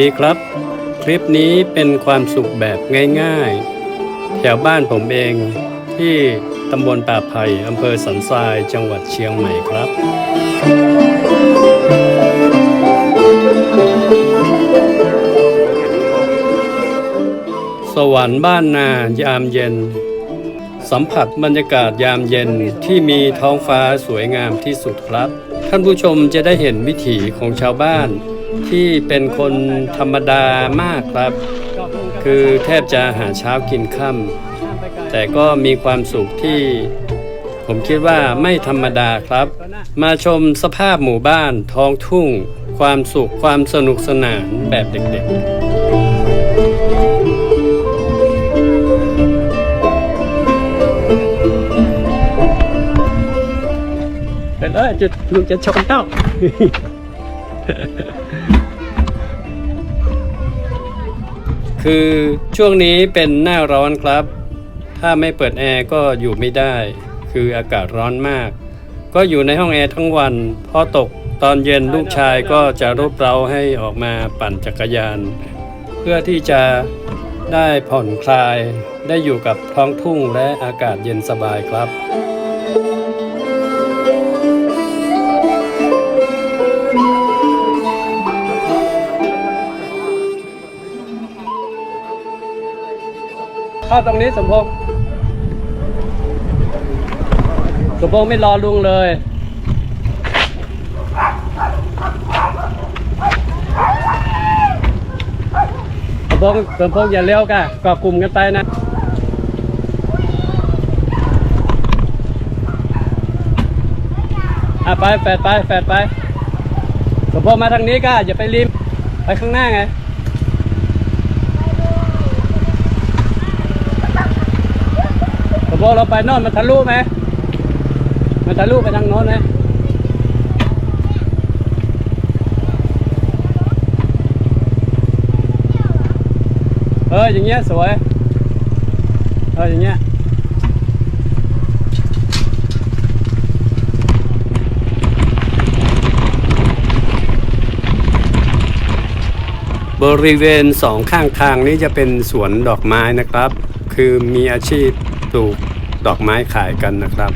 ดีครับ คลิปนี้เป็นความสุขแบบง่ายๆ แถวบ้านผมเองที่ตำบลป่าไผ่อำเภอสันทรายจังหวัดเชียงใหม่ครับสวรรค์บ้านนายามเย็น สัมผัสบรรยากาศยามเย็นที่มีท้องฟ้าสวยงามที่สุดครับ ท่านผู้ชมจะได้เห็นวิถีของชาวบ้าน ที่เป็นคนธรรมดามากครับ คือแทบจะหาเช้ากินค่ำแต่ก็มีความสุขที่ ผมคิดว่าไม่ธรรมดาครับ มาชมสภาพหมู่บ้านท้องทุ่ง ความสุขความสนุกสนานแบบเด็กๆเป็นเอ้ยจุดลุงจะชนเต้า คือช่วงนี้เป็นหน้าร้อนครับ ถ้าไม่เปิดแอร์ก็อยู่ไม่ได้ คืออากาศร้อนมาก ก็อยู่ในห้องแอร์ทั้งวัน พอตกตอนเย็นลูกชายก็จะรบเร้าให้ออกมาปั่นจักรยาน เพื่อที่จะได้ผ่อนคลาย ได้อยู่กับท้องทุ่งและอากาศเย็นสบายครับ เข้าตรงนี้สมพงษ์สมพงษ์ไม่รอลุงเลยสมพงษ์สมพงษ์อย่าเลี้ยวกันกาะกลุ่มกันไปนะอะไปแฟดไปแฟดไปสมพงษ์มาทางนี้ก็อย่าไปริมไปข้างหน้าไง สม พงษ์เราไปโน่นมันทะลุไหมมันทะลุไปทางโน้นไหมเอออย่างเงี้ยสวย เอออย่างเงี้ยบริเวณสองข้างทางนี้จะเป็นสวนดอกไม้นะครับ คือมีอาชีพปลูก ดอกไม้ขายกันนะครับ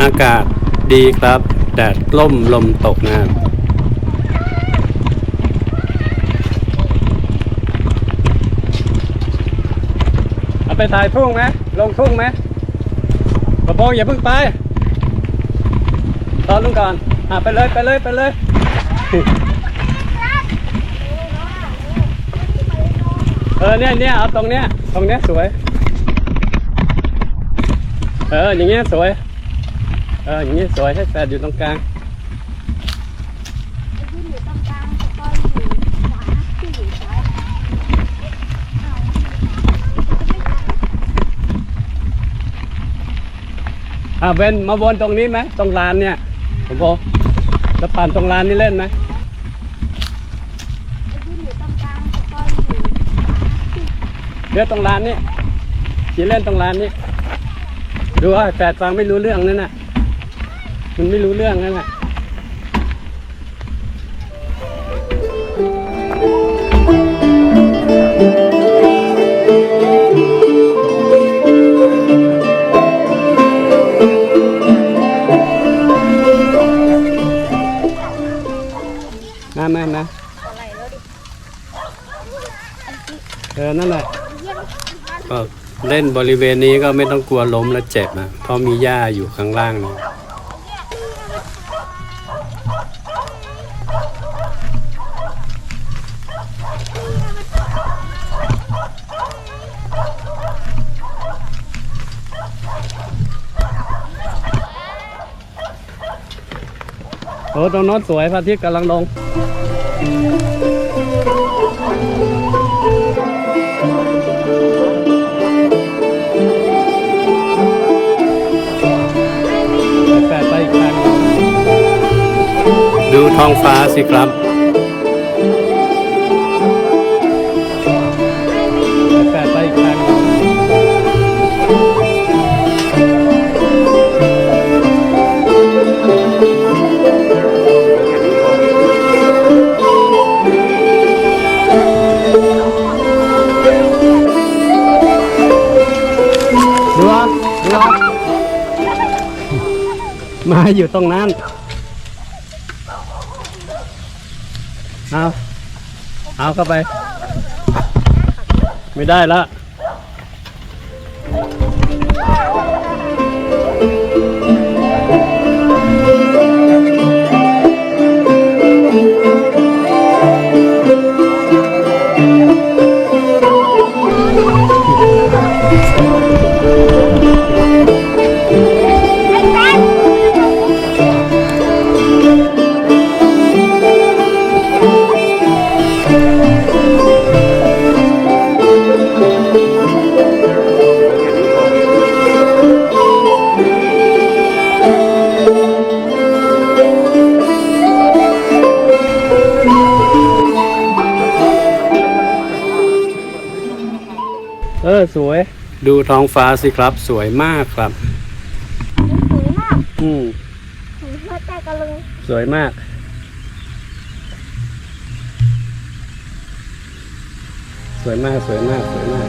อากาศดีครับ แดดล่มลมตกนะครับเอาไปถ่ายทุ่งไหมลงทุ่งไหมกระโปรงอย่าเพิ่งไปตอนลุงก่อนอะไปเลยไปเลยไปเลย เออเนี่ยเนี่ยเอาตรงเนี้ยตรงเนี้ยสวย เอออย่างเงี้ยสวย เอออย่างเงี้ยสวยให้แฟดอยู่ตรงกลางอ่าเบนมาวนตรงนี้ไหมตรงลานเนี่ยผมบอกจะปั่นตรงลานนี่เล่นไหม ที่อยู่ตรงกลางก็อยู่ขวาที่ เดี๋ยวตรงลานนี่ขี่เล่นตรงลานนี่ดูว่าแฟดฟังไม่รู้เรื่องนั่นน่ะ มันไม่รู้เรื่องนั่นน่ะมามามาอะเออ นั่นแหละ ก็เล่นบริเวณนี้ก็ไม่ต้องกลัวล้มและเจ็บนะเพราะมีหญ้าอยู่ข้างล่างนะโอ้ตรงโน้นสวยพระอาทิตย์กำลังลง ท้องฟ้าสิครับ แต่ไปอีกทางดูอะดูอ่มาอยู่ตรงนั้น เอาเอาเข้าไป ไม่ได้ละ ดูท้องฟ้าสิครับ สวยมากครับ สวยมากอืมสวยมากแต่กำลังสวยมาก สวยมากสวยมากสวยมาก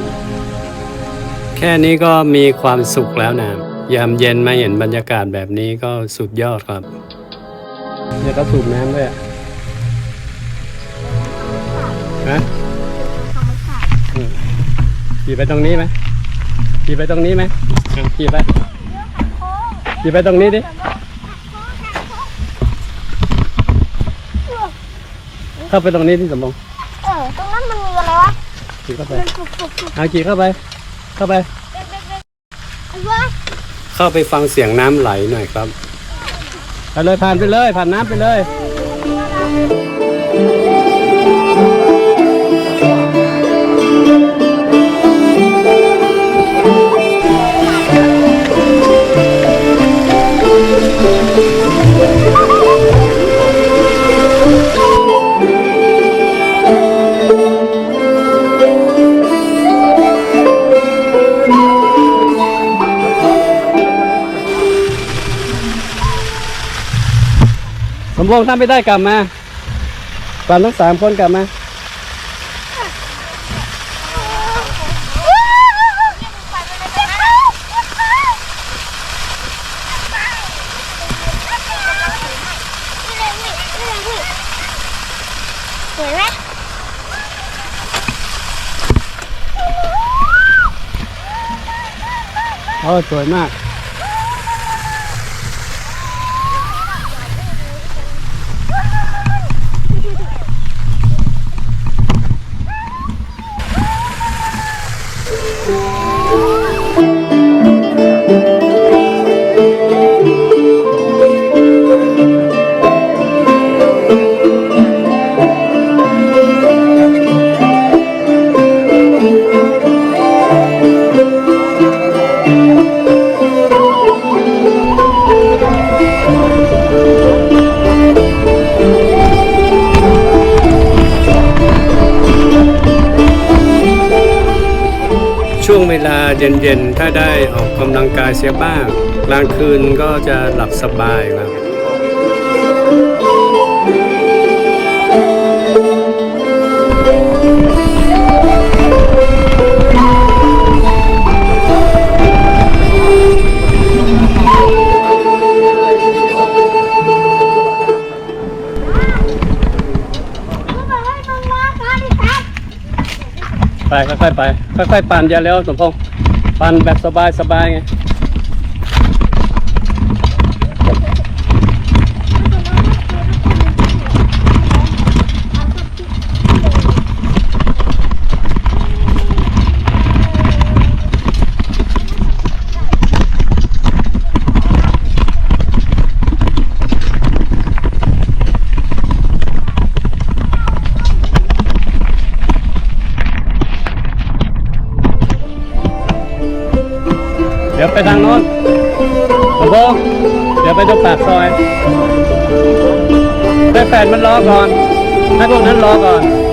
แค่นี้ก็มีความสุขแล้วนะยามเย็นมาเห็นบรรยากาศแบบนี้ก็สุดยอดครับเนี่ยก็สูบน้ำด้วยอะฮะธรรมชาติอืมขี่ไปตรงนี้ไหม ขี่ไปตรงนี้ไหมอะขี่ไปโค้งขี่ไปตรงนี้ดิเข้าไปตรงนี้ที่สมบงเออตรงนั้นมันมีอะไรวะขี่เข้าไปมันฟุกฟุกฟุกเอาขี่เข้าไป เข้าไปเด็กเด็กเด็กไอ้วะเข้าไปฟังเสียงน้ำไหลหน่อยครับไปเลยผ่านไปเลยผ่านน้ำไปเลย สมพงษ์ถ้าไม่ได้กลับมาปั่นทั้งสามคนกลับมาสวยไหมโอ้สวยมาก เย็นๆ ถ้าได้ออกกำลังกายเสียบ้างกลางคืนก็จะหลับสบายครับไปค่อยๆไปค่อยๆปั่นอย่าเร็วสมพงษ์ ปั่นแบบสบายๆไง ใ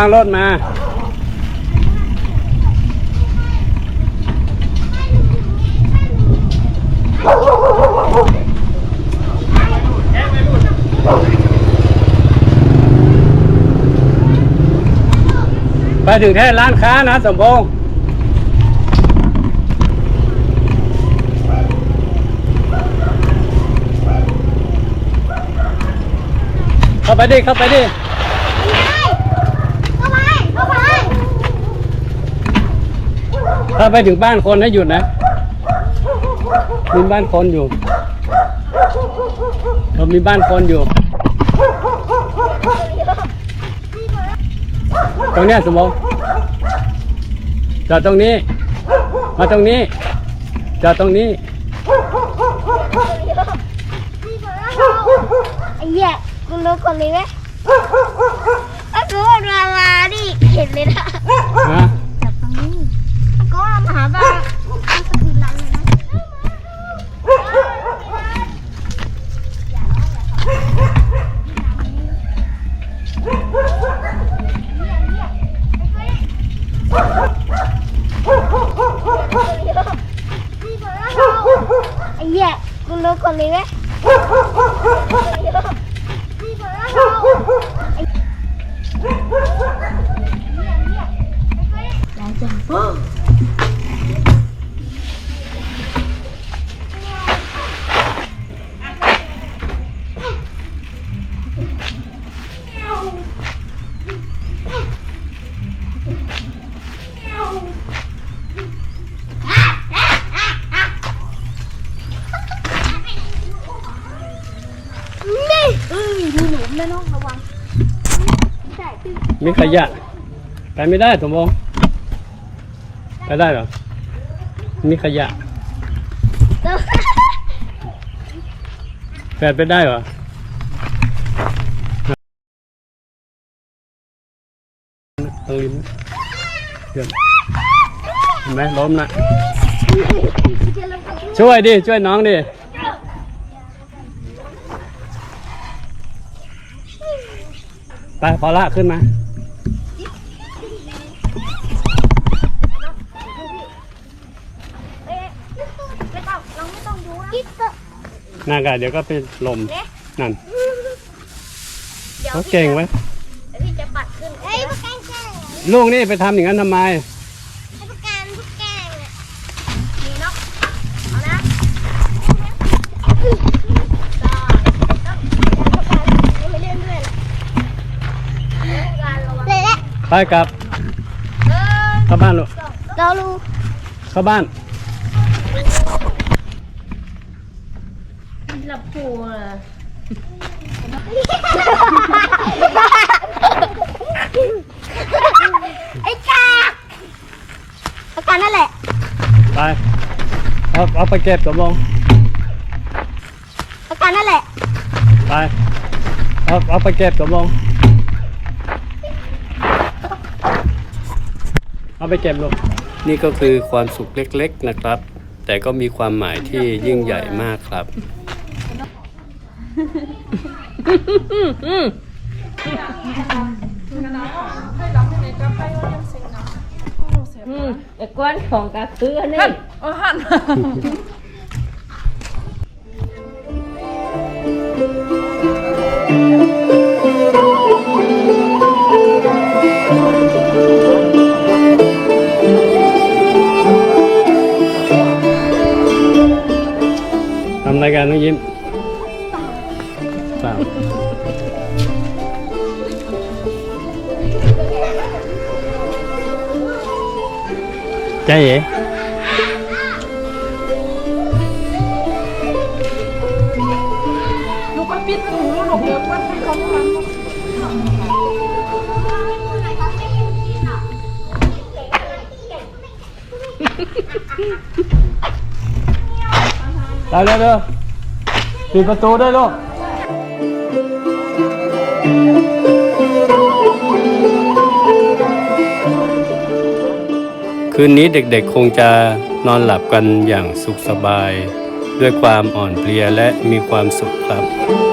ระวังระวังรถมา ไปถึงแค่ร้านค้านะสมพงษ์เข้าไปดิ เข้าไปดิ เข้าไปเข้าไป ถ้าไปถึงบ้านคนให้หยุดนะมีบ้านคนอยู่เรามีบ้านคนอยู่ ตรงเนี้ยสมมติจอดตรงนี้ มาตรงนี้จอดตรงนี้ไอ้เหี้ยกูรู้คนเลยไหมถ้ากูว่ามามาดิเห็นเลยนะ กูรู้คนเลยไห มีขยะ ไปไม่ได้สมพงไปได้หรอ มีขยะ แฟดไปได้หรอตรงริมเดี๋ยวเห็นไหมล้มนะ ช่วยดิ ช่วยน้องดิไปพอละขึ้นมา เอ๊ะไม่ต้องเราไม่ต้องดูนะกิ๊บเตอร์ นากาเดี๋ยวก็เป็นลมเนี่ยนั่นเดี๋ยวเขาเก่งไว้ยเดี๋ยวพี่จะปัดขึ้นเอ้ยพวกแกงแกงลูกนี่ไปทำอย่างนั้นทำไม ไอ้พวกแกงพวกแกงเนี่ยนี่เนาะเอานะได้ต้องพวกแกงไม่เล่นด้วยแหละพวกแกงระวังเลยแหละไปกลับเออเข้าบ้านลูก เราลูเข้าบ้าน หลับปูไอ้กากอาการนั่นแหละ ไปเอาเอาไปเก็บสมองอาการนั่นแหละ ไปเอาเอาไปเก็บสมองเอาไปเก็บลูกนี่ก็คือความสุขเล็กๆนะครับ แต่ก็มีความหมายที่ยิ่งใหญ่มากครับ ไอ้ก้อนของกะคืออันนี้โอ้หันทำราย การน้องยิ้มเปล่าใจเอ๋ ลูกก็ปิดหูลูกเดี๋ยวมันให้เขาฟัง ได้เร็วเร็วปิดประตูด้วยลูก คืนนี้เด็กๆคงจะนอนหลับกันอย่างสุขสบาย ด้วยความอ่อนเพลียและมีความสุขครับ